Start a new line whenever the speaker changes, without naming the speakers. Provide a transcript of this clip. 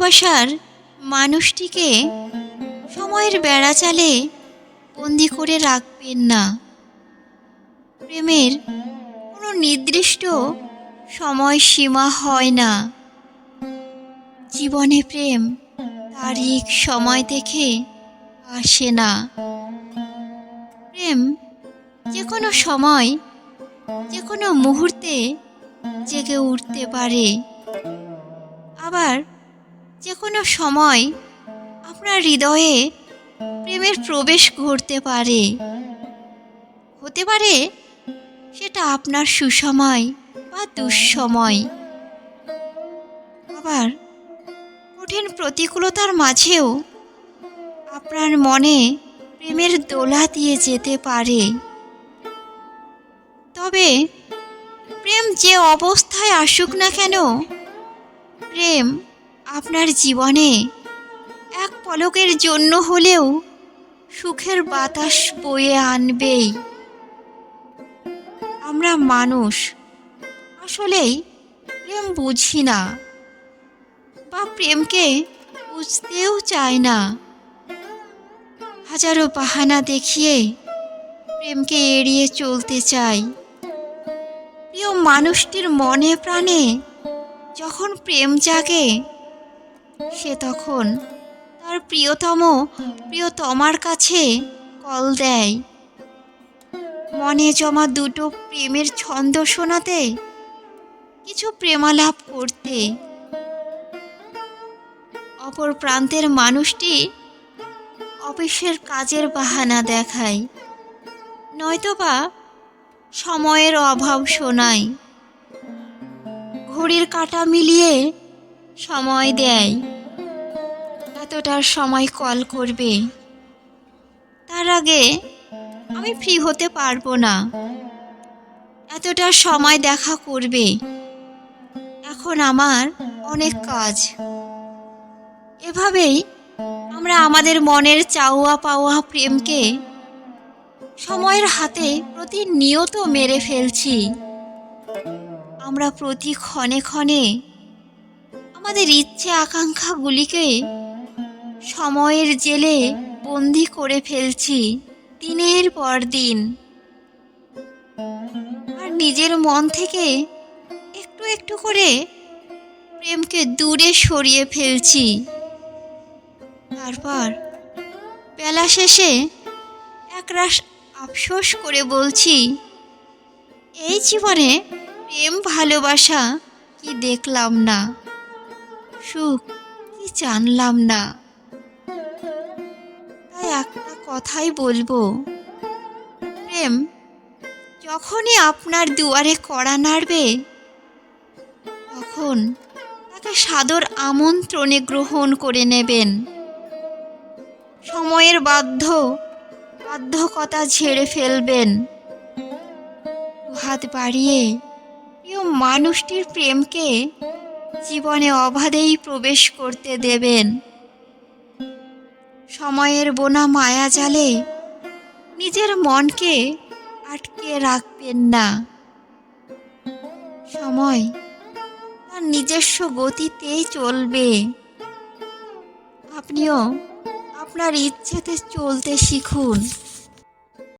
ভালোবাসার মানুষটিকে সময়ের বেড়াচালে বন্দি করে রাখবেন না। প্রেমের কোনো নির্দিষ্ট সময়সীমা হয় না। জীবনে প্রেম তারিখ, সময় দেখে আসে না। প্রেম যে কোনো সময় যে কোনো মুহূর্তে জেগে উঠতে পারে। আবার যে কোনো সময় আপনার হৃদয়ে প্রেমের প্রবেশ ঘটতে পারে। হতে পারে সেটা আপনার সুসময় বা দুঃসময়। আবার কঠিন প্রতিকূলতার মাঝেও আপনার মনে প্রেমের দোলা দিয়ে যেতে পারে। তবে প্রেম যে অবস্থায় আসুক না কেন, প্রেম আপনার জীবনে এক পলকের জন্য হলেও সুখের বাতাস বয়ে আনবেই। আমরা মানুষ, আসলেই প্রেম বুঝি না বা প্রেমকে বুঝতেও চায় না। হাজারো বাহানা দেখিয়ে প্রেমকে এড়িয়ে চলতে চাই। প্রিয় মানুষটির মনে প্রাণে যখন প্রেম জাগে সে তখন তার প্রিয়তম, প্রিয়তমার কাছে কল দেয়। মনে জমা দুটো প্রেমের ছন্দ শোনাতে, কিছু প্রেমালাপ করতে। অপর প্রান্তের মানুষটি অফিসের কাজের বাহানা দেখায়, নয়তোবা সময়ের অভাব শোনায়। ঘড়ির কাঁটা মিলিয়ে সময় দেয়। এতটার সময় কল করবে? তার আগে আমি ফ্রি হতে পারব না। এতটা সময় দেখা করবে। এখন আমার অনেক কাজ। এভাবেই আমরা আমাদের মনের চাওয়া পাওয়া প্রেমকে সময়ের হাতে প্রতিনিয়ত মেরে ফেলছি। আমরা প্রতি ক্ষণে ক্ষণে আমাদের ইচ্ছে আকাঙ্ক্ষাগুলিকে সময়ের জেলে বন্দি করে ফেলছি দিনের পর দিন। আর নিজের মন থেকে একটু একটু করে প্রেমকে দূরে সরিয়ে ফেলছি। তারপর বেলা শেষে একরাশ আফসোস করে বলছি, এই জীবনে প্রেম ভালোবাসা কি দেখলাম না? সুখ কি জানলাম না? একটা কথাই বলব। প্রেম, যখনই আপনার দুয়ারে কড়া নাড়বে, তখন তাকে সাদর আমন্ত্রণে গ্রহণ করে নেবেন। সময়ের বাধ্য, বাধ্যকতা ঝেড়ে ফেলবেন। হাত বাড়িয়ে প্রিয় মানুষটির প্রেমকে জীবনে অবাধেই প্রবেশ করতে দেবেন। সময়ের বোনা মায়া জালে নিজের মনকে আটকে রাখবেন না। সময় তার নিজস্ব গতিতেই চলবে। আপনিও আপনার ইচ্ছেতে চলতে শিখুন।